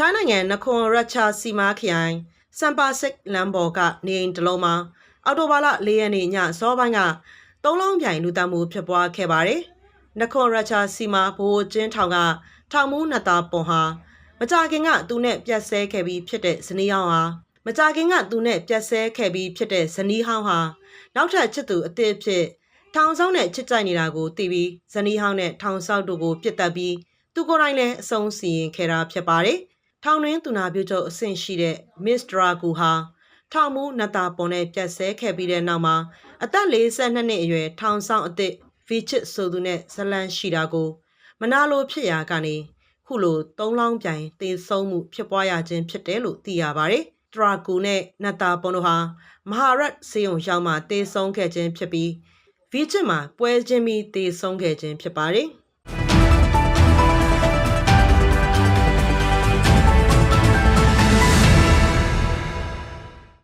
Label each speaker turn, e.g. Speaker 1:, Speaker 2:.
Speaker 1: ထိုင်းနိုင်ငံနခွန်ရချာစီမာခရိုင်စမ်ပါစစ်လမ်ဘော်ကနေအိမ်တစ်လုံးမှာအော်တိုဘာလ၄ရက်နေ့ညစောပိုင်းကသုံးလုံးပြိုင်လူတမှုဖြစ်ပွားခဲ့ပါတယ်။နခွန်ရချာစီမာဘိုးကျင်းထောင်ကထောင်မူးနတာပွန်ဟာမကြခင်ကသူနဲ့ပြက်ဆဲခဲ့ပြီးဖြစ်တဲ့ဇနီးဟောင်းဟာမကြခင်ကသူနဲ့ပြက်ဆဲခဲ့ပြီးဖြစ်တဲ့ဇနီးဟောင်းဟာနောက်ထပ်ချစ်သူအသစ်အဖြစ်ထောင်ဆောင်နဲ့ချစ်ကြိုက်နေတာကိုသိပြီးဇနီးဟောင်းနဲ့ထောင်ဆောက်တို့ကိုပြစ်တက်ပြီးသူကိုယ်တိုင်လည်းအဆုံးစီရင်ခဲ့တာဖြစ်ပါတယ်။ ထောင်တွင်းသူနာပြုချုပ်အဆင့်ရှိတဲ့ Miss Drago ဟာထောင်မူနတာပွန်နဲ့ပြက်ဆဲခဲ့ပြီးတဲ့နောက်မှာအသက်42နှစ်အရွယ်ထောင်ဆောင်အသစ်ဗီချစ်ဆိုသူနဲ့ဇလန်ရှိတာကို မနာလိုဖြစ်ရာကနေခုလိုသုံးလောင်းပြိုင်သေဆုံးမှုဖြစ်ပွားရခြင်းဖြစ်တယ်လို့သိရပါတယ်။ထရာကူနဲ့နတ်တာပွန်တို့ဟာမဟာရတ်စေယုံရောက်မှသေဆုံးခဲ့ခြင်းဖြစ်ပြီးဗီချစ်မှာပွဲချင်းပြီးသေဆုံးခဲ့ခြင်းဖြစ်ပါတယ်။